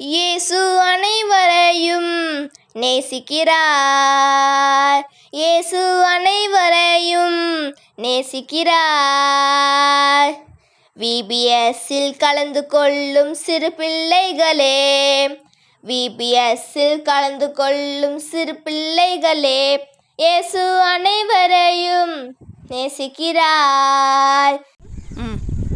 இயேசு அனைவரையும் நேசிக்கிறார். இயேசு அனைவரையும் நேசிக்கிறார். விபிஎஸ்ஸில் கலந்து கொள்ளும் சிறு பிள்ளைகளே விபிஎஸ்ஸில் கலந்து கொள்ளும் சிறு பிள்ளைகளே இயேசு அனைவரையும் நேசிக்கிறார்.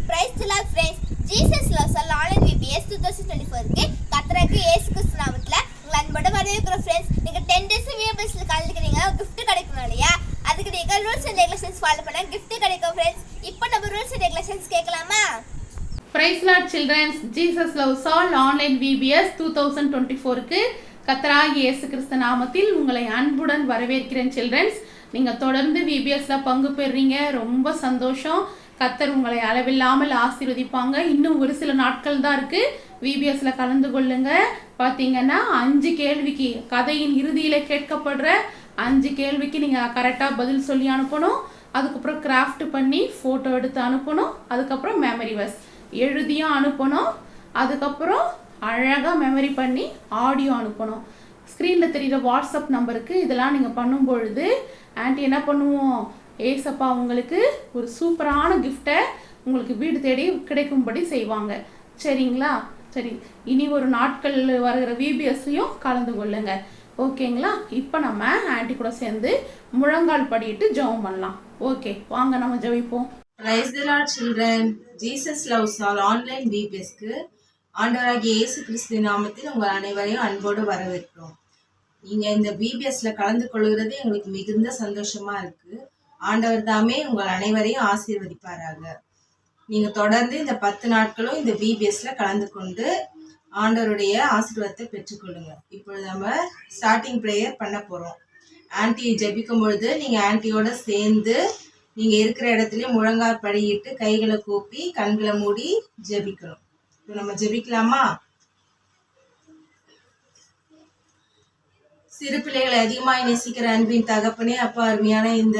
Praise the lord friends Jesus loves all online VBS two thousand twenty ஃபோருக்கு கத்தராக்கு ஏசு கிறிஸ்து நாமத்தில் உங்களை அன்போட வரவேற்கிறோம் ஃப்ரெண்ட்ஸ் நீங்கள் டென் டேஸ் விபிஎஸ்ல கலந்துக்கிறீங்க கிஃப்ட் கிடைக்கணும் இல்லையா? அதுக்கு நீங்கள் ரூல்ஸ் அண்ட் ரெகுலேஷன்ஸ் ஃபாலோ பண்ணால் கிஃப்ட் கிடைக்கும் ஃப்ரெண்ட்ஸ் இப்போ நம்ம ரூல்ஸ் அண்ட் ரெகுலேஷன்ஸ் கேட்கலாமா? Praise lord children's Jesus loves all online VBS two thousand twenty ஃபோருக்கு கத்தராகி இயேசு கிறிஸ்து நாமத்தில் உங்களை அன்புடன் வரவேற்கிறேன் சில்ட்ரன்ஸ் நீங்கள் தொடர்ந்து விபிஎஸ்ல பங்கு பெறுறீங்க ரொம்ப சந்தோஷம். கத்தர் உங்களை அளவில்லாமல் ஆசீர்வதிப்பாங்க. இன்னும் ஒரு சில நாட்கள் தான் இருக்குது விபிஎஸ்ல கலந்து கொள்ளுங்க. பார்த்தீங்கன்னா அஞ்சு கேள்விக்கு கதையின் இறுதியில கேட்கப்படுற அஞ்சு கேள்விக்கு நீங்கள் கரெக்டாக பதில் சொல்லி அனுப்பணும். அதுக்கப்புறம் கிராஃப்ட் பண்ணி ஃபோட்டோ எடுத்து அனுப்பணும். அதுக்கப்புறம் மெமரி வஸ் எழுதியும் அனுப்பணும். அதுக்கப்புறம் அழகாக மெமரி பண்ணி ஆடியோ அனுப்பணும். ஸ்க்ரீனில் தெரிகிற வாட்ஸ்அப் நம்பருக்கு இதெல்லாம் நீங்கள் பண்ணும் பொழுது ஆன்ட்டி என்ன பண்ணுவோம்? ஏசப்பா உங்களுக்கு ஒரு சூப்பரான கிஃப்டை உங்களுக்கு வீடு தேடி கிடைக்கும்படி செய்வாங்க. சரிங்களா? சரி இனி ஒரு நாட்கள் வருகிற விபிஎஸ்லையும் கலந்து கொள்ளுங்க. ஓகேங்களா? இப்போ நம்ம ஆண்டி கூட சேர்ந்து முழங்கால் படிட்டு ஜெபம் பண்ணலாம். ஓகே வாங்க நம்ம ஜெபிப்போம். Praise the lord children Jesus loves all online பிபிஎஸ்க்கு ஆண்டவராகிய இயேசு கிறிஸ்து நாமத்தில் உங்கள் அனைவரையும் அன்போடு வரவேற்கிறோம். நீங்கள் இந்த பிபிஎஸ்ல கலந்து கொள்கிறது எங்களுக்கு மிகுந்த சந்தோஷமா இருக்கு. ஆண்டவர் தாமே உங்கள் அனைவரையும் ஆசீர்வதிப்பாராக. நீங்க தொடர்ந்து இந்த பத்து நாட்களும் இந்த பிபிஎஸ்ல கலந்து கொண்டு ஆண்டவருடைய ஆசீர்வாதத்தை பெற்றுக்கொள்ளுங்க. இப்பொழுது நம்ம ஸ்டார்டிங் ப்ரேயர் பண்ண போறோம். ஆன்ட்டி ஜெபிக்கும் பொழுது நீங்க ஆன்டியோட சேர்ந்து நீங்க இருக்கிற இடத்துல முழங்கால் படியிட்டு கைகளை கூப்பி கண்களை மூடி ஜெபிக்கணும். இப்போ நம்ம ஜெபிக்கலாமா? சிறு பிள்ளைகளை அதிகமாக நேசிக்கிற அன்பின் தகப்பனே அப்பா அருமையான இந்த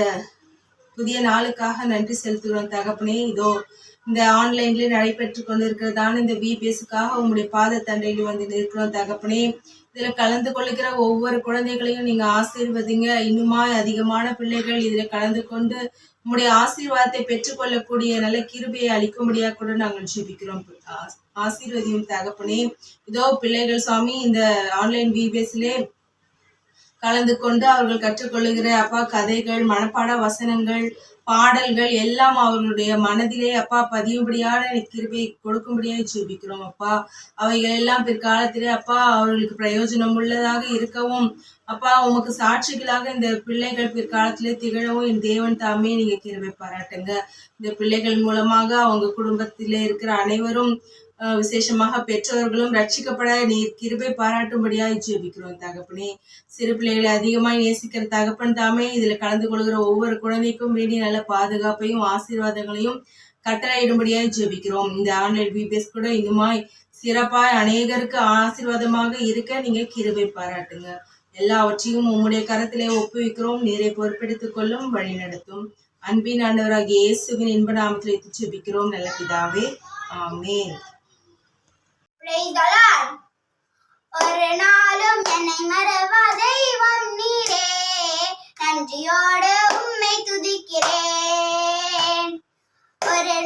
புதிய நாளுக்காக நன்றி செலுத்துகிறோம் தகப்பனே. இதோ இந்த ஆன்லைன்ல நடைபெற்று கொண்டிருக்கிறதான இந்த விபிஎஸ்க்காக உங்களுடைய பாத தண்டையில் வந்து நிற்கிறோம் தகப்பனே. இதுல கலந்து கொள்ளுகிற ஒவ்வொரு குழந்தைகளையும் நீங்க ஆசீர்வதிங்க. இன்னுமா அதிகமான பிள்ளைகள் இதுல கலந்து கொண்டு உங்களுடைய ஆசீர்வாதத்தை பெற்றுக்கொள்ளக்கூடிய நல்ல கிருபையை அளிக்கும்படியா கூட நாங்கள் ஜெபிக்கிறோம். ஆசீர்வதியும் தகப்பனே. இதோ பிள்ளைகள் சுவாமி இந்த ஆன்லைன் விபிஎஸ்லே கலந்து கொண்டு அவர்கள் கற்றுக்கொள்ளுகிற அப்பா கதைகள் மனப்பாட வசனங்கள் பாடல்கள் எல்லாம் அவர்களுடைய மனதிலே அப்பா பதியும்படியான கிருபை கொடுக்கும்படியாக ஜெபிக்கிறோம் அப்பா. அவைகள் எல்லாம் பிற்காலத்திலே அப்பா அவர்களுக்கு பிரயோஜனம் உள்ளதாக இருக்கவும் அப்பா உமக்கு சாட்சிகளாக இந்த பிள்ளைகள் பிற்காலத்திலே திகழவும் என் தேவன் தாமே நீங்க கிருபை பாராட்டுங்க. இந்த பிள்ளைகள் மூலமாக அவங்க குடும்பத்திலே இருக்கிற அனைவரும் விசேஷமாக பெற்றவர்களும் ரட்சிக்கப்பட நீர் கிருபை பாராட்டும்படியாக ஜெபிக்கிறோம் தகப்பனே. சிறு பிள்ளைகளை அதிகமாக நேசிக்கிற தகப்பன் தாமே இதுல கலந்து கொள்கிற ஒவ்வொரு குழந்தைக்கும் வேண்டிய நல்ல பாதுகாப்பையும் ஆசீர்வாதங்களையும் கட்டளையிடும்படியாய் ஜெபிக்கிறோம். இந்த ஆன்லைன் பிபிஎஸ் கூட இன்னுமாய் சிறப்பாய் அநேகருக்கு ஆசீர்வாதமாக இருக்க நீங்க கிருபை பாராட்டுங்க. எல்லாவற்றையும் உம்முடைய கரத்திலே ஒப்புவிக்கிறோம். நீரை பொறுப்பெடுத்துக் கொள்ளும் வழி நடத்தும். அன்பின் ஆண்டவராகிய இயேசுவின் இன்ப நாமத்தில் வைத்து ஜெபிக்கிறோம். நல்ல பிதாவே ஆமே ஒரு நாளும் என்னை மறவா தெய்வம் நீரே. நன்றியோடு உம்மை துதிக்கிறேன். ஒரு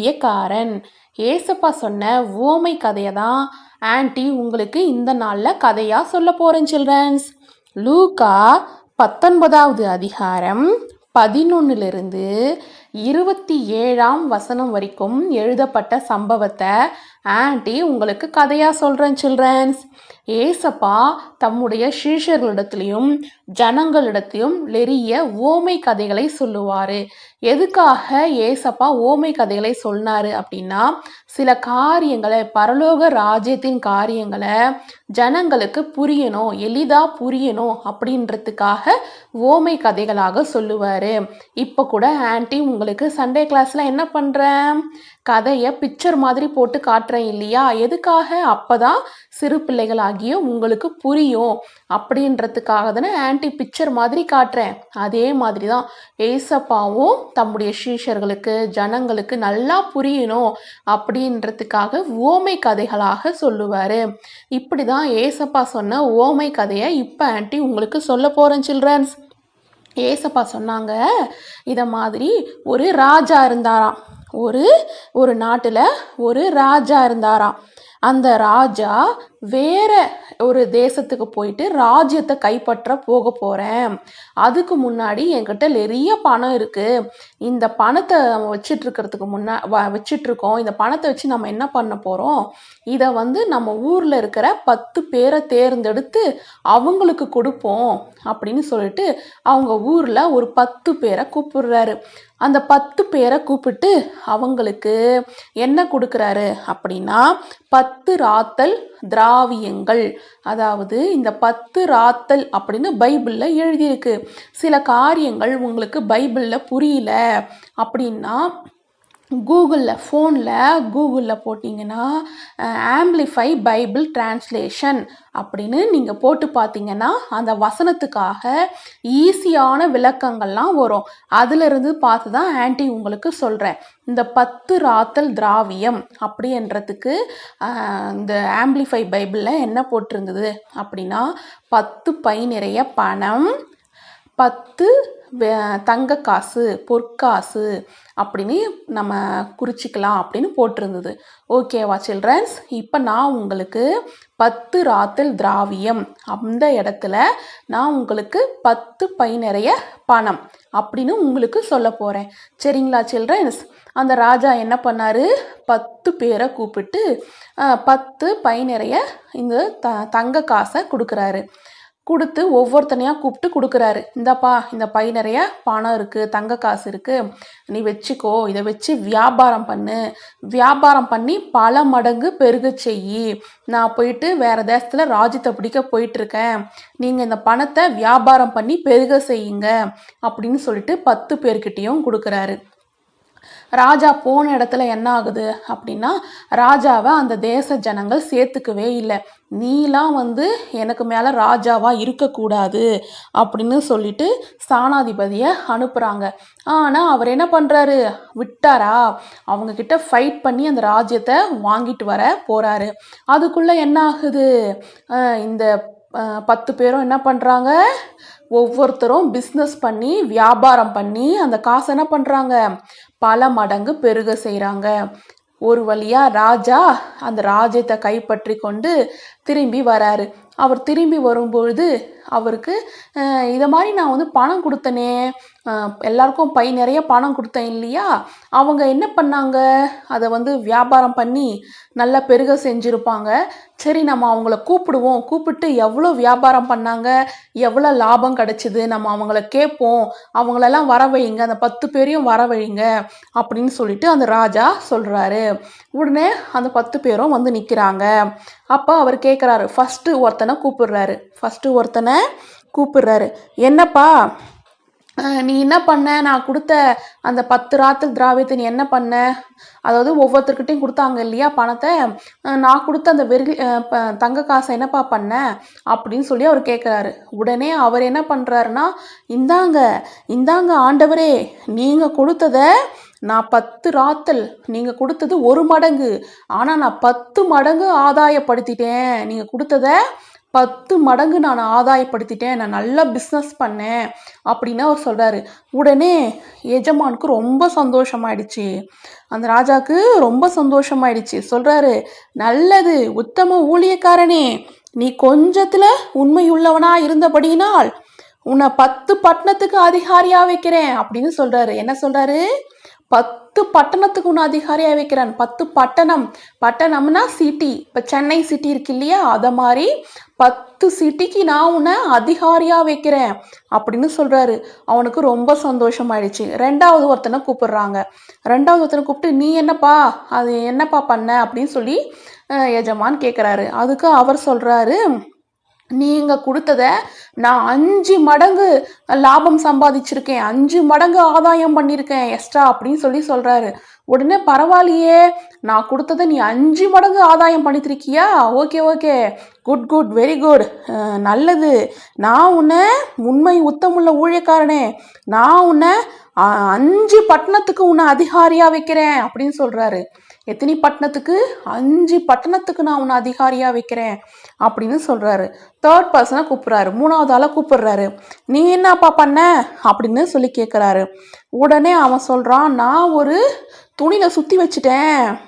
ஊழியக்காரன் ஏசப்பா சொன்ன ஓமை கதையை தான் ஆன்ட்டி உங்களுக்கு இந்த நாளில் கதையாக சொல்ல போகிறேன் சில்ட்ரன்ஸ். லூக்கா பத்தொன்பதாவது அதிகாரம் பதினொன்னுலேருந்து இருபத்தி ஏழாம் வசனம் வரைக்கும் எழுதப்பட்ட சம்பவத்தை ஆன்ட்டி உங்களுக்கு கதையாக சொல்கிறேன் சில்ட்ரன்ஸ். ஏசப்பா தம்முடைய சீஷர்களிடத்திலையும் ஜனங்களிடத்தையும் நிறைய ஓமை கதைகளை சொல்லுவார். எதுக்காக ஏசப்பா ஓமை கதைகளை சொன்னார் அப்படின்னா சில காரியங்களை பரலோக ராஜ்யத்தின் காரியங்களை ஜனங்களுக்கு புரியணும் எளிதாக புரியணும் அப்படின்றதுக்காக ஓமை கதைகளாக சொல்லுவார். இப்போ கூட ஆன்ட்டி உங்களுக்கு சண்டே கிளாஸில் என்ன பண்ணுறேன் கதையை பிக்சர் மாதிரி போட்டு காட்டுறேன் இல்லையா? எதுக்காக? அப்போ தான் சிறு பிள்ளைகளாகிய உங்களுக்கு புரியும். அப்படின்றதுக்காக தானே ஆன்டி பிக்சர் மாதிரி காட்டுறேன். அதே மாதிரி தான் ஏசப்பாவும் தம்முடைய சீஷர்களுக்கு ஜனங்களுக்கு நல்லா புரியணும் அப்படின்றதுக்காக ஓமை கதைகளாக சொல்லுவார். இப்படி தான் ஏசப்பா சொன்ன ஓமை கதையை இப்போ ஆன்டி உங்களுக்கு சொல்ல போகிறேன் சில்ட்ரன்ஸ் ஏசப்பா சொன்னாங்க இதை மாதிரி ஒரு ராஜா இருந்தாராம். ஒரு ஒரு நாட்டில் ஒரு ராஜா இருந்தாராம். அந்த ராஜா வேற ஒரு தேசத்துக்கு போயிட்டு ராஜ்யத்தை கைப்பற்ற போக போகிறேன் அதுக்கு முன்னாடி என்கிட்ட நிறைய பணம் இருக்குது இந்த பணத்தை வச்சிட்டு இருக்கிறதுக்கு முன்னா வ- இந்த பணத்தை வச்சு நம்ம என்ன பண்ண போகிறோம் இதை வந்து நம்ம ஊரில் இருக்கிற பத்து பேரை தேர்ந்தெடுத்து அவங்களுக்கு கொடுப்போம் அப்படின்னு சொல்லிட்டு அவங்க ஊரில் ஒரு பத்து பேரை கூப்பிடுறாரு. அந்த பத்து பேரை கூப்பிட்டு அவங்களுக்கு என்ன கொடுக்குறாரு அப்படின்னா பத்து ராத்தல் திராவியங்கள். அதாவது இந்த பத்து ராத்தல் அப்படின்னு பைபிளில் எழுதியிருக்கு. சில காரியங்கள் உங்களுக்கு பைபிளில் புரியல அப்படின்னா கூகுளில் ஃபோனில் கூகுளில் போட்டிங்கன்னா ஆம்பிளிஃபை பைபிள் டிரான்ஸ்லேஷன் அப்படின்னு நீங்கள் போட்டு பார்த்தீங்கன்னா அந்த வசனத்துக்காக ஈஸியான விளக்கங்கள்லாம் வரும். அதிலிருந்து பார்த்து தான் ஆன்ட்டி உங்களுக்கு சொல்கிறேன் இந்த பத்து ராத்தல் திராவியம் அப்படின்றதுக்கு இந்த ஆம்பிளிஃபை பைபிளில் என்ன போட்டிருந்தது அப்படின்னா பத்து பை நிறைய பணம் பத்து தங்க காசு பொற்காசு அப்படின்னு நம்ம குறிச்சிக்கலாம் அப்படின்னு போட்டிருந்தது. ஓகேவா சில்ட்ரன்ஸ் இப்போ நான் உங்களுக்கு பத்து ராத்தல் திராவியம். அந்த இடத்துல நான் உங்களுக்கு பத்து பை நிறைய பணம் அப்படின்னு உங்களுக்கு சொல்ல போகிறேன் சரிங்களா சில்ட்ரன்ஸ் அந்த ராஜா என்ன பண்ணாரு? பத்து பேரை கூப்பிட்டு பத்து பை நிறைய இந்த த தங்க காசை கொடுக்குறாரு. கொடுத்து ஒவ்வொருத்தனையாக கூப்பிட்டு கொடுக்குறாரு. இந்தாப்பா இந்த பை நிறைய பணம் இருக்குது தங்க காசு இருக்குது நீ வச்சுக்கோ இதை வச்சு வியாபாரம் பண்ணு. வியாபாரம் பண்ணி பல மடங்கு பெருக செய்யி. நான் போயிட்டு வேறு தேசத்தில் ராஜ்யத்தை பிடிக்க போயிட்டுருக்கேன். நீங்கள் இந்த பணத்தை வியாபாரம் பண்ணி பெருக செய்யுங்க அப்படின்னு சொல்லிட்டு பத்து பேர்கிட்டேயும் கொடுக்குறாரு. ராஜா போன இடத்துல என்ன ஆகுது அப்படின்னா ராஜாவை அந்த தேச ஜனங்கள் சேர்த்துக்கவே இல்லை. நீலாம் வந்து எனக்கு மேலே ராஜாவாக இருக்கக்கூடாது அப்படின்னு சொல்லிட்டு ஸ்தானாதிபதியை அனுப்புகிறாங்க ஆனால் அவர் என்ன பண்ணுறாரு விட்டாரா? அவங்கக்கிட்ட ஃபைட் பண்ணி அந்த ராஜ்யத்தை வாங்கிட்டு வர போகிறாரு அதுக்குள்ளே என்ன ஆகுது? இந்த பத்து பேரும் என்ன பண்ணுறாங்க ஒவ்வொருத்தரும் பிஸ்னஸ் பண்ணி வியாபாரம் பண்ணி அந்த காசை என்ன பண்ணுறாங்க பல மடங்கு பெருக செய்கிறாங்க ஒரு வழியாக ராஜா அந்த ராஜ்யத்தை கைப்பற்றி கொண்டு திரும்பி வராரு. அவர் திரும்பி வரும்பொழுது அவருக்கு இதை மாதிரி நான் வந்து பணம் கொடுத்தனே எல்லாருக்கும் பை நிறைய பணம் கொடுத்தேன் இல்லையா? அவங்க என்ன பண்ணாங்க? அதை வந்து வியாபாரம் பண்ணி நல்லா பெருக செஞ்சுருப்பாங்க. சரி நம்ம அவங்கள கூப்பிடுவோம். கூப்பிட்டு எவ்வளோ வியாபாரம் பண்ணாங்க? எவ்வளோ லாபம் கிடைச்சிது? நம்ம அவங்கள கேட்போம். அவங்களெல்லாம் வர வைங்க அந்த பத்து பேரையும் வர வைங்க அப்படின்னு சொல்லிட்டு அந்த ராஜா சொல்கிறாரு உடனே அந்த பத்து பேரும் வந்து நிற்கிறாங்க அப்போ அவர் கேட்குறாரு ஃபஸ்ட்டு ஒருத்தனை கூப்பிடுறாரு. ஃபஸ்ட்டு ஒருத்தனை கூப்பிடுறாரு. என்னப்பா? நீ என்ன பண்ண? நான் கொடுத்த அந்த பத்து ராத்திரி திராவியத்தை நீ என்ன பண்ண? அதாவது ஒவ்வொருத்தர்கிட்டையும் கொடுத்தாங்க இல்லையா பணத்தை. நான் கொடுத்த அந்த வெறி தங்க காசை என்னப்பா பண்ண? அப்படின்னு சொல்லி அவர் கேட்குறாரு உடனே அவர் என்ன பண்ணுறாருன்னா இந்தாங்க இந்தாங்க ஆண்டவரே நீங்கள் கொடுத்தத நான் பத்து ராத்தல் நீங்கள் கொடுத்தது ஒரு மடங்கு. ஆனால் நான் பத்து மடங்கு ஆதாயப்படுத்திட்டேன். நீங்கள் கொடுத்தத பத்து மடங்கு நான் ஆதாயப்படுத்திட்டேன். நான் நல்லா பிஸ்னஸ் பண்ணேன் அப்படின்னு அவர் சொல்கிறாரு உடனே எஜமானுக்கு ரொம்ப சந்தோஷமாயிடுச்சு. அந்த ராஜாவுக்கு ரொம்ப சந்தோஷமாயிடுச்சு. சொல்கிறாரு நல்லது உத்தம ஊழியக்காரனே நீ கொஞ்சத்தில் உண்மையுள்ளவனா இருந்தபடியினால் உன்னை பத்து பட்டணத்துக்கு அதிகாரியாக வைக்கிறேன் அப்படின்னு சொல்கிறாரு என்ன சொல்கிறாரு பத்து பட்டணத்துக்கு உன்னை அதிகாரியாக வைக்கிறான். பத்து பட்டணம். பட்டணம்னா சிட்டி இப்போ சென்னை சிட்டி இருக்கு இல்லையா? அதை மாதிரி பத்து சிட்டிக்கு நான் உன்னை அதிகாரியாக வைக்கிறேன் அப்படின்னு சொல்கிறாரு அவனுக்கு ரொம்ப சந்தோஷமாயிடுச்சு. ரெண்டாவது ஒருத்தனை கூப்பிடுறாங்க. ரெண்டாவது ஒருத்தனை கூப்பிட்டு நீ என்னப்பா? அது என்னப்பா பண்ண? அப்படின்னு சொல்லி எஜமான் கேட்குறாரு அதுக்கு அவர் சொல்கிறாரு நீங்கள் கொடுத்தத நான் அஞ்சு மடங்கு லாபம் சம்பாதிச்சிருக்கேன். அஞ்சு மடங்கு ஆதாயம் பண்ணியிருக்கேன் எக்ஸ்ட்ரா அப்படின்னு சொல்லி சொல்கிறாரு உடனே பரவாயில்லையே நான் கொடுத்தத நீ அஞ்சு மடங்கு ஆதாயம் பண்ணித்திருக்கியா? Okay okay. Good good. Very good. நல்லது. நான் உன்னை உண்மை உத்தமுள்ள ஊழியக்காரனே. நான் உன்னை அஞ்சு பட்டணத்துக்கு உன்னை அதிகாரியாக வைக்கிறேன் அப்படின்னு சொல்கிறாரு எத்தனை பட்டணத்துக்கு? அஞ்சு பட்டணத்துக்கு நான் உன்னை அதிகாரியாக வைக்கிறேன் அப்படின்னு சொல்கிறாரு தேர்ட் பர்சனை கூப்பிட்றாரு. மூணாவது ஆளாக கூப்பிடுறாரு. நீ என்னப்பா பண்ண? அப்படின்னு சொல்லி கேட்குறாரு உடனே அவன் சொல்கிறான் நான் ஒரு துணியில் சுற்றி வச்சுட்டேன்.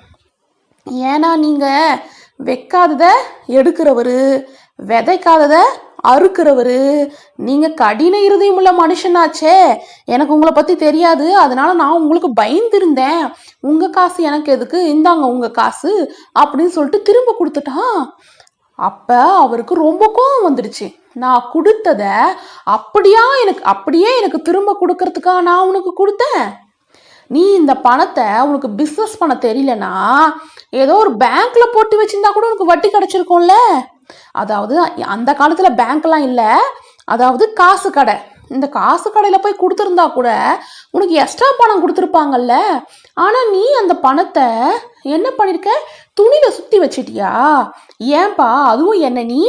ஏன்னா நீங்கள் வைக்காததை எடுக்கிறவரு விதைக்காததை அறுக்கிறவரு. நீங்கள் கடின இருதயம் உள்ள மனுஷனாச்சே. எனக்கு உங்களை பற்றி தெரியாது. அதனால நான் உங்களுக்கு பயந்துருந்தேன். உங்கள் காசு எனக்கு எதுக்கு? இந்தாங்க உங்கள் காசு அப்படின்னு சொல்லிட்டு திரும்ப கொடுத்துட்டான் அப்போ அவருக்கு ரொம்ப கோவம் வந்துடுச்சு. நான் கொடுத்தத அப்படியா எனக்கு அப்படியே எனக்கு திரும்ப கொடுக்கறதுக்கா நான் உனக்கு கொடுத்தேன்? நீ இந்த பணத்தை உனக்கு பிஸ்னஸ் பண்ண தெரியலனா ஏதோ ஒரு பேங்க்ல போட்டு வச்சிருந்தா கூட உனக்கு வட்டி கிடைச்சிருக்கும்ல? அதாவது அந்த காலத்தில் பேங்க்லாம் இல்லை. அதாவது காசு கடை. இந்த காசு கடையில் போய் கொடுத்துருந்தா கூட உனக்கு எக்ஸ்ட்ரா பணம் கொடுத்துருப்பாங்கல்ல. ஆனால் நீ அந்த பணத்தை என்ன பண்ணியிருக்க துணியில் சுற்றி வச்சிட்டியா? ஏன்பா அதுவும் என்ன நீ?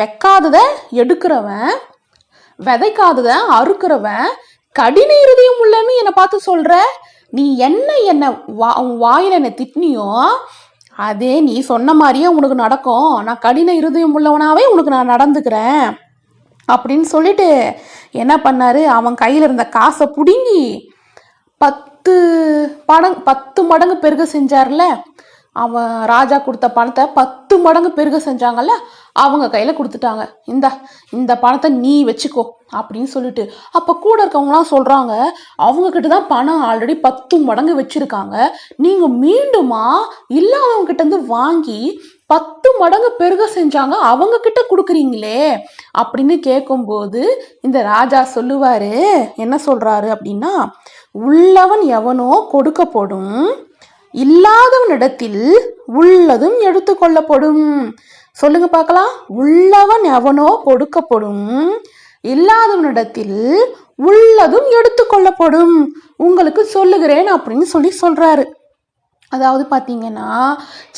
வைக்காததை எடுக்கிறவன் விதைக்காததை அறுக்கிறவன் கடின இருதயம் உள்ளன்னு என்னை பார்த்து சொல்கிற நீ என்ன என்ன வா உன் என்னை திட்டினியோ அதே நீ சொன்ன மாதிரியே உனக்கு நடக்கும். நான் கடின இருதயம் உள்ளவனாவே உனக்கு நான் நடந்துக்கிறேன். அப்படின்னு சொல்லிட்டு என்ன பண்ணாரு? அவன் கையில் இருந்த காசை பிடுங்கி பத்து படங் பத்து மடங்கு பெருக செஞ்சார்ல அவன் ராஜா கொடுத்த பணத்தை பத்து மடங்கு பெருக செஞ்சாங்கல்ல அவங்க கையில் கொடுத்துட்டாங்க. இந்த இந்த பணத்தை நீ வச்சுக்கோ அப்படின்னு சொல்லிட்டு. அப்போ கூட இருக்கவங்களாம் சொல்கிறாங்க அவங்கக்கிட்ட தான் பணம் ஆல்ரெடி பத்து மடங்கு வச்சுருக்காங்க. நீங்கள் மீண்டுமா இல்லாதவங்க வாங்கி பத்து மடங்கு பெருக செஞ்சாங்க அவங்கக்கிட்ட கொடுக்குறீங்களே அப்படின்னு கேட்கும்போது இந்த ராஜா சொல்லுவார் என்ன சொல்கிறாரு அப்படின்னா உள்ளவன் எவனோ கொடுக்கப்படும் இல்லாதவனிடத்தில் உள்ளதும் எடுத்துக்கொள்ளப்படும் சொல்லுங்க பார்க்கலாம். உள்ளவன் எவனோ கொடுக்கப்படும். இல்லாதவனிடத்தில் உள்ளதும் எடுத்துக்கொள்ளப்படும் உங்களுக்கு சொல்லுகிறேன் அப்படின்னு சொல்லி சொல்றாரு. அதாவது பார்த்தீங்கன்னா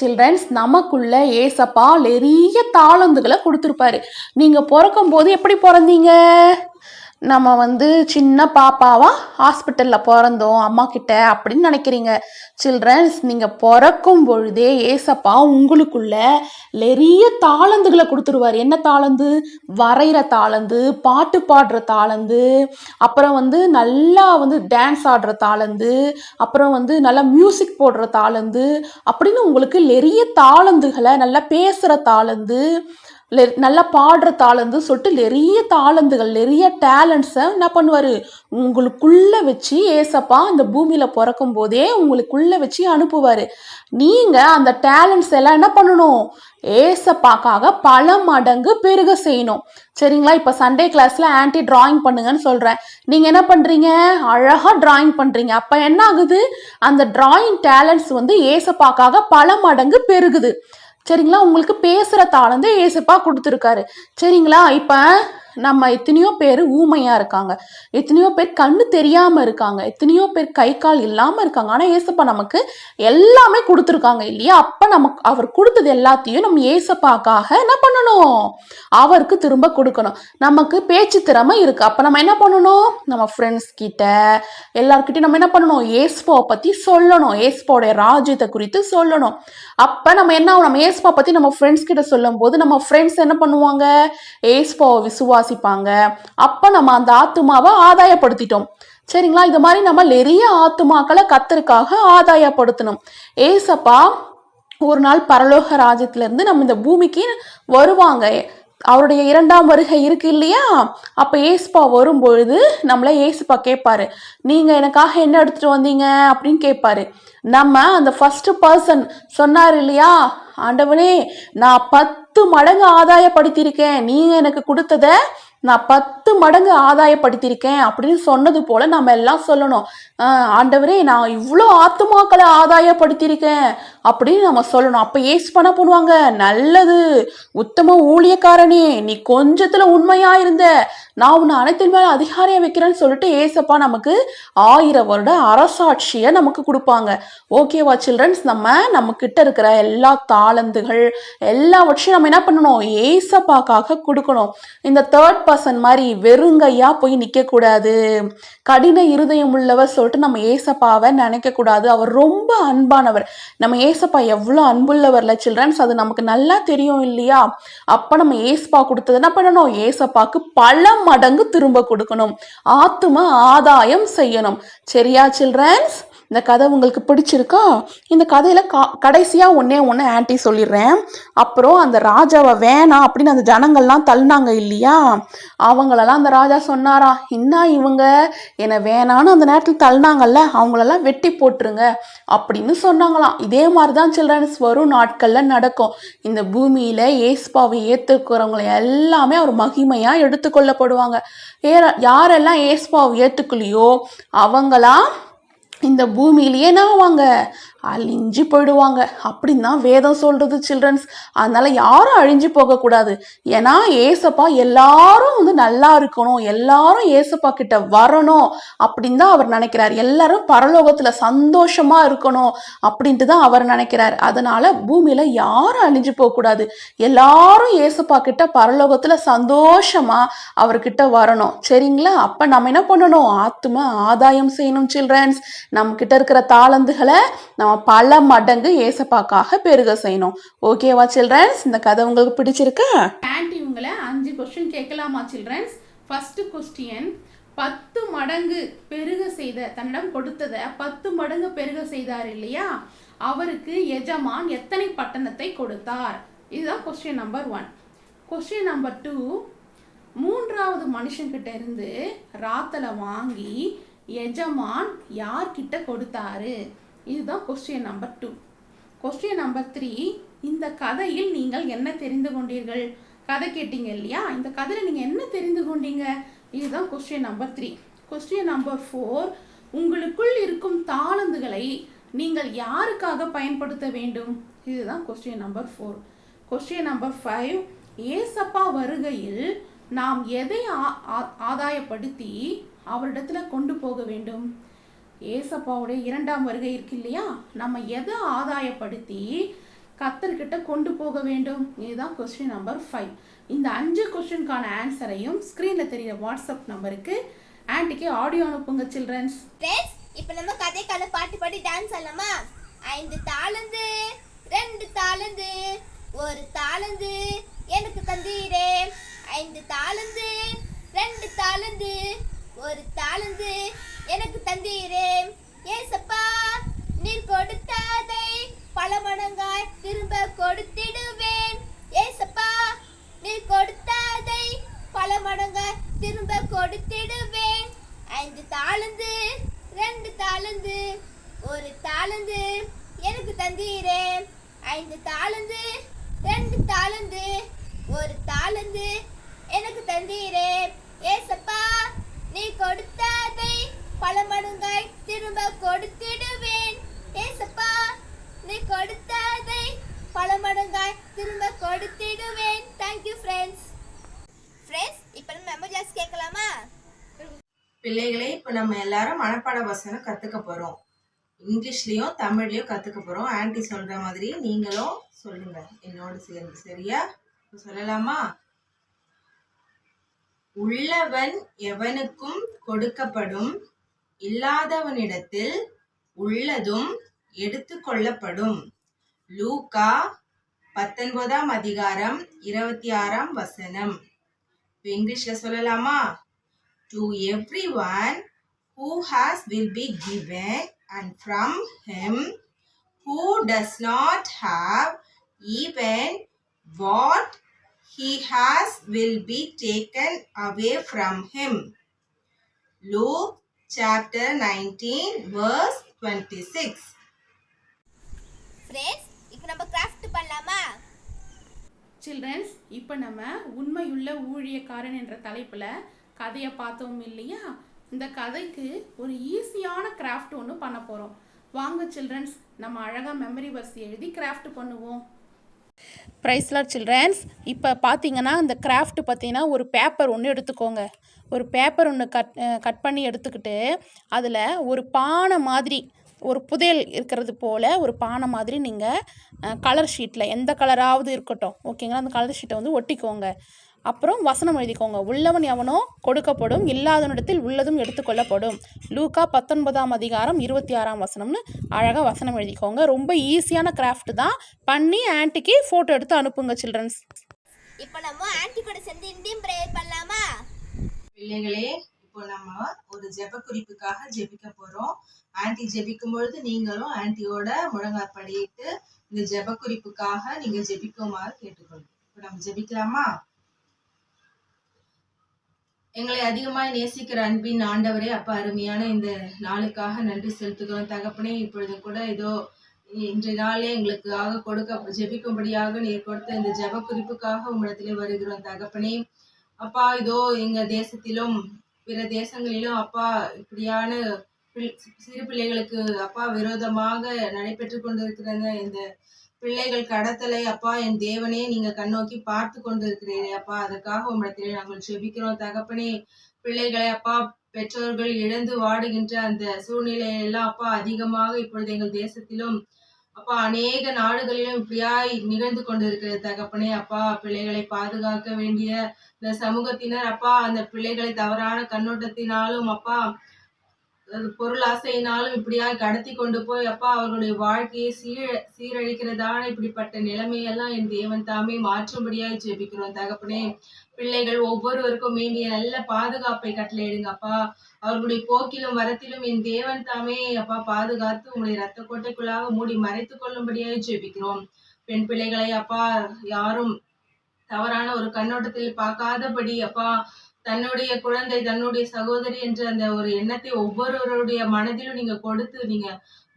சில்ட்ரன்ஸ் நமக்குள்ள ஏசப்பா நிறைய தாளந்துகளை கொடுத்துருப்பாரு. நீங்கள் பிறக்கும் போது எப்படி பிறந்தீங்க? நம்ம வந்து சின்ன பாப்பாவா ஹாஸ்பிட்டலில் பிறந்தோம் அம்மா கிட்ட அப்படின்னு நினைக்கிறீங்க. சில்ட்ரன்ஸ் நீங்கள் பிறக்கும் பொழுதே ஏசப்பா உங்களுக்குள்ள நிறைய தாளந்துகளை கொடுத்துருவார். என்ன தாளந்து? வரைகிற தாளந்து பாட்டு பாடுற தாளந்து அப்புறம் வந்து நல்லா வந்து டான்ஸ் ஆடுற தாளந்து அப்புறம் வந்து நல்லா மியூசிக் போடுற தாளந்து அப்படின்னு உங்களுக்கு நிறைய தாளந்துகளை நல்லா பேசுகிற தாளந்து நல்லா பாடுற தாளந்து சொல்லிட்டு நிறைய தாளந்துகள் நிறைய டேலண்ட்ஸை என்ன பண்ணுவார்? உங்களுக்குள்ளே வச்சு ஏசப்பா அந்த பூமியில் பிறக்கும் போதே உங்களுக்குள்ளே வச்சு அனுப்புவார். நீங்கள் அந்த டேலண்ட்ஸ் எல்லாம் என்ன பண்ணணும்? ஏசப்பாக்காக பல மடங்கு பெருக செய்யணும். சரிங்களா? இப்போ சண்டே கிளாஸில் ஆன்டி டிராயிங் பண்ணுங்கன்னு சொல்கிறேன் நீங்கள் என்ன பண்ணுறீங்க அழகாக டிராயிங் பண்ணுறீங்க அப்போ என்ன ஆகுது? அந்த டிராயிங் டேலண்ட்ஸ் வந்து ஏசப்பாக்காக பல மடங்கு பெருகுது. சரிங்களா? உங்களுக்கு பேசுகிற தாளந்து ஏசப்பா கொடுத்துருக்காரு. சரிங்களா? இப்போ நம்ம எத்தனையோ பேர் ஊமையாக இருக்காங்க. எத்தனையோ பேர் கண்ணு தெரியாமல் இருக்காங்க. எத்தனையோ பேர் கை கால் இல்லாமல் இருக்காங்க. ஆனால் ஏசப்பா நமக்கு எல்லாமே கொடுத்துருக்காங்க இல்லையா? அப்போ நமக்கு அவர் கொடுத்தது எல்லாத்தையும் நம்ம ஏசப்பாக்காக என்ன பண்ணணும்? அவருக்கு திரும்ப கொடுக்கணும். நமக்கு பேச்சு திறமை இருக்குது அப்போ நம்ம என்ன பண்ணணும்? நம்ம ஃப்ரெண்ட்ஸ் கிட்ட எல்லாருக்கிட்டையும் நம்ம என்ன பண்ணணும்? ஏஸ்பாவை பற்றி சொல்லணும். ஏஸ்பாவுடைய ராஜ்யத்தை குறித்து சொல்லணும். அப்போ நம்ம என்ன ஆகும்? நம்ம ஏஸ்பா பற்றி நம்ம ஃப்ரெண்ட்ஸ் கிட்ட சொல்லும் போது நம்ம ஃப்ரெண்ட்ஸ் என்ன பண்ணுவாங்க? ஏஸ்பாவை விசுவாசிப்பாங்க அப்ப நம்ம அந்த ஆத்துமாவை ஆதாயப்படுத்திட்டோம். சரிங்களா? இது மாதிரி நம்ம நிறைய ஆத்துமாக்களை கத்தருக்காக ஆதாயப்படுத்தணும். ஏசப்பா ஒரு நாள் பரலோக ராஜ்யத்துல இருந்து நம்ம இந்த பூமிக்கு வருவாங்க. அவருடைய இரண்டாம் வருகை இருக்கு இல்லையா? அப்ப ஏசுப்பா வரும்பொழுது நம்மள ஏசுப்பா கேட்பாரு நீங்க எனக்காக என்ன எடுத்துட்டு வந்தீங்க? அப்படின்னு கேட்பாரு நம்ம அந்த ஃபஸ்ட்டு பர்சன் சொன்னார் இல்லையா? ஆண்டவனே நான் பத்து மடங்கு ஆதாயப்படுத்தியிருக்கேன். நீங்கள் எனக்கு கொடுத்தத நான் பத்து மடங்கு ஆதாயப்படுத்தியிருக்கேன் அப்படின்னு சொன்னது போல் நம்ம எல்லாம் சொல்லணும். ஆண்டவரே நான் இவ்வளோ ஆத்துமாக்களை ஆதாயப்படுத்தியிருக்கேன். அப்படின்னு நம்ம சொல்லணும். அப்போ ஏசு பண்ண பண்ணுவாங்க நல்லது உத்தம ஊழியக்காரனே நீ கொஞ்சத்துல உண்மையா இருந்த. நான் உன்னை அனைத்தின் மேல அதிகாரியை வைக்கிறேன்னு சொல்லிட்டு ஏசப்பா நமக்கு ஆயிரம் வருட அரசாட்சியை நமக்கு கொடுப்பாங்க. ஓகேவா சில்ட்ரன்ஸ் நம்ம நம்ம கிட்ட இருக்கிற எல்லா தாளந்துகள் எல்லாவற்றையும் நம்ம என்ன பண்ணணும்? ஏசப்பாக்காக கொடுக்கணும். இந்த தேர்ட் பர்சன் மாதிரி வெறுங்கையா போய் நிக்க கூடாது கடின இருதயம் உள்ளவர் சொல்லிட்டு நம்ம ஏசப்பாவை நினைக்க கூடாது அவர் ரொம்ப அன்பானவர். நம்ம ஏசப்பா எவ்வளோ அன்புள்ளவர்ல சில்ட்ரன்ஸ் அது நமக்கு நல்லா தெரியும் இல்லையா? அப்ப நம்ம ஏசப்பா கொடுத்தது என்ன பண்ணணும்? ஏசப்பாக்கு பல மடங்கு திரும்ப கொடுக்கணும். ஆத்தும ஆதாயம் செய்யணும். சரியா சில்ட்ரன்ஸ் இந்த கதை உங்களுக்கு பிடிச்சிருக்கா? இந்த கதையில் கா கடைசியாக ஒன்றே ஒன்று ஆன்ட்டி சொல்லிடுறேன். அப்புறம் அந்த ராஜாவை வேணாம் அப்படின்னு அந்த ஜனங்கள்லாம் தள்ளினாங்க இல்லையா? அவங்களெல்லாம் அந்த ராஜா சொன்னாரா என்ன இவங்க? என்னை வேணான்னு அந்த நேரத்தில் தள்ளினாங்கல்ல அவங்களெல்லாம் வெட்டி போட்டுருங்க அப்படின்னு சொன்னாங்களாம். இதே மாதிரி தான் சில்ட்ரன்ஸ் வரும் நாட்களில் நடக்கும். இந்த பூமியில் ஏஸ்பாவை ஏற்றுக்கிறவங்களை எல்லாமே அவர் மகிமையாக எடுத்துக்கொள்ளப்படுவாங்க. ஏற யாரெல்லாம் ஏஸ்பாவை ஏற்றுக்கலையோ அவங்களாம் இந்த பூமியிலேயே நான் ஆவாங்க அழிஞ்சு போயிடுவாங்க. அப்படின்னு தான் வேதம் சொல்றது சில்ட்ரன்ஸ் அதனால யாரும் அழிஞ்சு போகக்கூடாது. ஏன்னா ஏசப்பா எல்லாரும் வந்து நல்லா இருக்கணும். எல்லாரும் ஏசப்பா கிட்ட வரணும் அப்படின்னு தான் அவர் நினைக்கிறார். எல்லாரும் பரலோகத்துல சந்தோஷமா இருக்கணும் அப்படின்ட்டு தான் அவர் நினைக்கிறார். அதனால பூமியில யாரும் அழிஞ்சு போகக்கூடாது. எல்லாரும் ஏசப்பா கிட்ட பரலோகத்துல சந்தோஷமா அவர்கிட்ட வரணும். சரிங்களா? அப்ப நம்ம என்ன பண்ணணும்? ஆத்தும ஆதாயம் செய்யணும் சில்ட்ரன்ஸ் நம்ம கிட்ட இருக்கிற தாளந்துகளை நம்ம பல மடங்கு ஏசப்பாக்காக பெருக செய்யணும். ஓகேவா சில்ட்ரன்ஸ் இந்த கதை உங்களுக்கு பிடிச்சிருக்கா? ஆண்டி உங்களை அஞ்சு கொஸ்டின் கேட்கலாமா சில்ட்ரன்ஸ் ஃபர்ஸ்ட் கொஸ்டின் பத்து மடங்கு பெருக செய்த தன்னிடம் கொடுத்ததை பத்து மடங்கு பெருக செய்தார் இல்லையா? அவருக்கு எஜமான் எத்தனை பட்டணத்தை கொடுத்தார்? இதுதான் question number one question number two மூன்றாவது மனுஷன்கிட்ட இருந்து ராத்தலை வாங்கி எஜமான் யார்கிட்ட கொடுத்தாரு? இதுதான் question number two question number three இந்த கதையில் நீங்கள் என்ன தெரிந்து கொண்டீர்கள்? கதை கேட்டீங்க இல்லையா? இந்த கதையில் நீங்கள் என்ன தெரிந்து கொண்டீங்க? இதுதான் question number three question number four உங்களுக்குள் இருக்கும் தாளந்துகளை நீங்கள் யாருக்காக பயன்படுத்த வேண்டும்? இதுதான் question number four question number five ஏசப்பா வருகையில் நாம் எதை ஆ- ஆதாயப்படுத்தி அவரிடத்துல கொண்டு போக வேண்டும்? ஏசப்பாவுடைய இரண்டாம் வருகை இருக்கு இல்லையா? நம்ம எதை ஆதாயப்படுத்தி கத்தர்கிட்ட கொண்டு போக வேண்டும்? இதுதான் கொஸ்டின் நம்பர் ஃபைவ் இந்த அஞ்சு கொஸ்டினுக்கான ஆன்சரையும் ஸ்க்ரீனில் தெரியுற வாட்ஸ்அப் நம்பருக்கு ஆன்ட்டிக்கு ஆடியோ அனுப்புங்க சில்ட்ரன்ஸ் ஃப்ரெண்ட்ஸ் இப்போ நம்ம கதைக்கான பாட்டு பாடி டான்ஸ் ஆடலாமா? ஐந்து தாளந்து ரெண்டு தாளந்து ஒரு தாளந்து எனக்கு தந்தீரே. ஐந்து தாளந்து ரெண்டு தாளந்து ஒரு தாளந்து எனக்கு தந்தீரே. ஏசப்பா நீர் கொடுத்ததை பல மடங்காய் திரும்ப கொடுத்திடுவேன். ஏசப்பா நீர் கொடுத்ததை பல மடங்காய் திரும்ப கொடுத்திடுவேன். ஐந்து தாளந்து ரெண்டு தாளந்து ஒரு தாளந்து எனக்கு தந்தீரே. ஐந்து தாளந்து ரெண்டு தாளந்து ஒரு தாளந்து எனக்கு தந்தீரே. ஏசப்பா நீ கொடுத்ததை பல மடங்காய் திரும்ப கொடுத்திடுவேன். ஏசப்பா நீ கொடுத்ததை பல மடங்காய் திரும்ப கொடுத்திடுவேன். தேங்க்யூ ஃப்ரெண்ட்ஸ் ஃப்ரெண்ட்ஸ் இப்போ நம்ம பிள்ளைகளே இப்போ நம்ம எல்லாரும் மனப்பாட வசனம் கற்றுக்க போகிறோம் இங்கிலீஷ்லேயும் தமிழ்லேயும் கற்றுக்க போகிறோம் ஆன்ட்டி சொல்கிற மாதிரி நீங்களும் சொல்லுங்க. என்னோடு சேர்ந்து சரியா? சொல்லலாமா? உள்ளவன் எவனுக்கும் கொடுக்கப்படும் இல்லாதவனிடத்தில் உள்ளதும் எடுத்துக்கொள்ளப்படும் லூக்கா பத்தொன்பதாம் அதிகாரம் இருபத்தி ஆறாம் வசனம். இப்ப இங்கிலீஷ்ல சொல்லலாமா? To every one who has will be given and from him who does not have even what he has will be taken away from him Luke chapter 19 verse 26. Friends இப்போ நம்ம கிராஃப்ட் பண்ணலாமா? சில்ட்ரன்ஸ் இப்போ நம்ம உண்மையுள்ள ஊழியக்காரன் என்ற தலைப்பில் கதையை பார்த்தோம் இல்லையா? இந்த கதைக்கு ஒரு ஈஸியான கிராஃப்ட் ஒன்று பண்ண போகிறோம் வாங்க சில்ட்ரன்ஸ் நம்ம அழகாக மெமரி வர்ஸ் எழுதி கிராஃப்ட் பண்ணுவோம். ப்ரைஸ்லாட் சில்ட்ரன்ஸ் இப்போ பார்த்தீங்கன்னா இந்த கிராஃப்ட் பார்த்தீங்கன்னா ஒரு பேப்பர் ஒன்று எடுத்துக்கோங்க. ஒரு பேப்பர் ஒன்று கட் கட் பண்ணி எடுத்துக்கிட்டு அதில் ஒரு பானை மாதிரி ஒரு புதையல் இருக்கிறது போல் ஒரு பானை மாதிரி நீங்கள் கலர் ஷீட்டில் எந்த கலராவது இருக்கட்டும் ஓகேங்களா அந்த கலர் ஷீட்டை வந்து ஒட்டிக்கோங்க. அப்புறம் வசனம் எழுதிக்கோங்க. உள்ளவன் எவனோ கொடுக்கப்படும் இல்லாதவனிடத்தில் உள்ளதும் எடுத்துக்கொள்ளப்படும் லூக்கா பத்தொன்பதாம் அதிகாரம் இருபத்தி ஆறாம் வசனம்னு அழகாக வசனம் எழுதிக்கோங்க. ரொம்ப ஈஸியான கிராஃப்ட் தான். பண்ணி ஆன்ட்டிக்கு ஃபோட்டோ எடுத்து அனுப்புங்க சில்ட்ரன்ஸ் இப்போ நம்ம ஆன்ட்டி கூட சேர்ந்து இந்தியும் ப்ரேயர் பண்ணலாமா? பிள்ளைகளே இப்போ நம்ம ஒரு ஜெப குறிப்புக்காக ஜெபிக்க போறோம். ஆன்ட்டி ஜெபிக்கும் பொழுது நீங்களும் ஆண்டியோட முழங்கால் படியிட்டு இந்த ஜெப குறிப்புக்காக நீங்க ஜெபிக்குமாறு கேட்டுக்கொள்ளும் இப்போ நம்ம ஜெபிக்கலாமா? எங்களை அதிகமாய் நேசிக்கிற அன்பின் ஆண்டவரே அப்ப அருமையான இந்த நாளுக்காக நன்றி செலுத்துகிறோம். தகப்பனே இப்பொழுது கூட இதோ இன்றைய நாளே எங்களுக்காக கொடுக்க ஜெபிக்கும்படியாக நீர் கொடுத்த இந்த ஜெப குறிப்புக்காக உம்மிடத்திலே வருகிறோம். தகப்பனே அப்பா இதோ எங்க தேசத்திலும் பிற தேசங்களிலும் அப்பா இப்படியான சிறு பிள்ளைகளுக்கு அப்பா விரோதமாக நடைபெற்று கொண்டிருக்கிற இந்த பிள்ளைகள் கடத்தலை அப்பா என் தேவனே நீங்க கண்ணோக்கி பார்த்து கொண்டு இருக்கிறீரே அப்பா. அதற்காக உம்மிடத்திலே நாங்கள் செபிக்கிறோம். தகப்பனே பிள்ளைகளை அப்பா பெற்றோர்கள் இழந்து வாடுகின்ற அந்த சூழ்நிலையெல்லாம் அப்பா அதிகமாக இப்பொழுது எங்கள் தேசத்திலும் அப்பா அநேக நாடுகளிலும் இப்படியாய் நிகழ்ந்து கொண்டிருக்கிறது தகப்பனே அப்பா பிள்ளைகளை பாதுகாக்க வேண்டிய இந்த சமூகத்தினர் அப்பா அந்த பிள்ளைகளை தவறான கண்ணோட்டத்தினாலும் அப்பா பொருள் பொருளாசையினாலும் இப்படியா கடத்தி கொண்டு போய் அப்பா அவர்களுடைய வாழ்க்கையை சீர சீரழிக்கிறதான இப்படிப்பட்ட நிலைமையெல்லாம் என் தேவன் தாமே மாற்றும்படியாய் ஜெபிக்கிறோம் தகப்பனே. பிள்ளைகள் ஒவ்வொருவருக்கும் வேண்டிய நல்ல பாதுகாப்பை கட்டளையிடுங்க அப்பா. அவர்களுடைய போக்கிலும் வரத்திலும் என் தேவன் தாமே அப்பா பாதுகாத்து உங்களுடைய ரத்த கோட்டைக்குள்ளாக மூடி மறைத்துக் கொள்ளும்படியாய் ஜெபிக்கிறோம். பெண் பிள்ளைகளை அப்பா யாரும் தவறான ஒரு கண்ணோட்டத்தில் பார்க்காதபடி அப்பா தன்னுடைய குழந்தை தன்னுடைய சகோதரி என்ற அந்த ஒரு எண்ணத்தை ஒவ்வொருவருடைய மனதிலும் நீங்க கொடுத்து நீங்க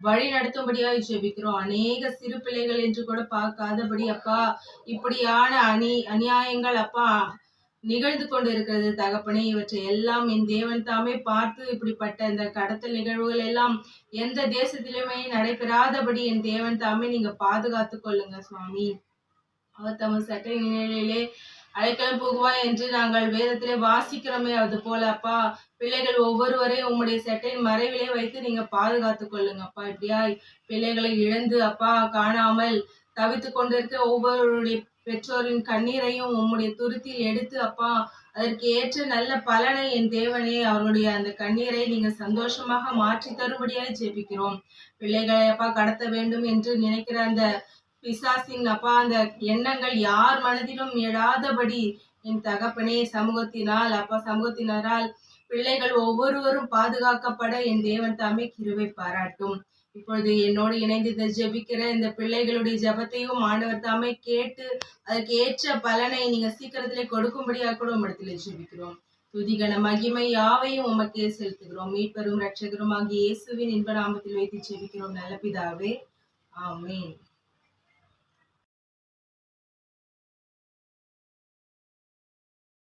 வழி நடத்தும்படியா ஜெபிக்கிறோம். அநேக சிறு பிள்ளைகள் என்று கூட பார்க்காதபடி அப்பா இப்படியான அநி அநியாயங்கள் அப்பா நிகழ்ந்து கொண்டு இருக்கிறது தகப்பனே. இவற்றை எல்லாம் என் தேவன் தாமே பார்த்து இப்படிப்பட்ட இந்த கடத்தல் நிகழ்வுகள் எல்லாம் எந்த தேசத்திலுமே நடைபெறாதபடி என் தேவன் தாமே நீங்க பாதுகாத்து கொள்ளுங்க சுவாமி. அவர் தமது சட்டை நிலையிலே அழைக்கலாம் போகுவாய் என்று நாங்கள் வேதத்திலே வாசிக்கிறோமே அது போல அப்பா. பிள்ளைகள் ஒவ்வொருவரையும் உம்முடைய செட்டையின் மறைவிலே வைத்து நீங்க பாதுகாத்து கொள்ளுங்க அப்பா இப்படியாய் பிள்ளைகளை இழந்து அப்பா காணாமல் தவித்து கொண்டிருக்க ஒவ்வொருடைய பெற்றோரின் கண்ணீரையும் உம்முடைய துருத்தில் எடுத்து அப்பா அதற்கு ஏற்ற நல்ல பலனை என் தேவனே அவருடைய அந்த கண்ணீரை நீங்க சந்தோஷமாக மாற்றி தரும்படியாய் ஜெபிக்கிறோம். பிள்ளைகளை அப்பா கடத்த வேண்டும் என்று நினைக்கிற அந்த பிசாசின் அப்பா அந்த எண்ணங்கள் யார் மனதிலும் எழாதபடி. என் தகப்பனே சமூகத்தினால் அப்பா சமூகத்தினரால் பிள்ளைகள் ஒவ்வொருவரும் பாதுகாக்கப்பட என் தேவன் தாமே கிருவை பாராட்டும். இப்பொழுது என்னோடு இணைந்து இந்த ஜெபிக்கிற இந்த பிள்ளைகளுடைய ஜெபத்தையும் ஆண்டவர் தாமே கேட்டு அதற்கு ஏற்ற பலனை நீங்க சீக்கிரத்திலே கொடுக்கும்படியாக கூட உம்மிடத்திலே ஜெபிக்கிறோம். துதிகன மகிமை யாவையும் உமக்கே செலுத்துகிறோம். மீட்பெரும் ரட்சகரும் ஆகிய இயேசுவின் இன்ப நாமத்தில் வைத்து ஜெபிக்கிறோம். நல்ல பிதாவே ஆமேன்.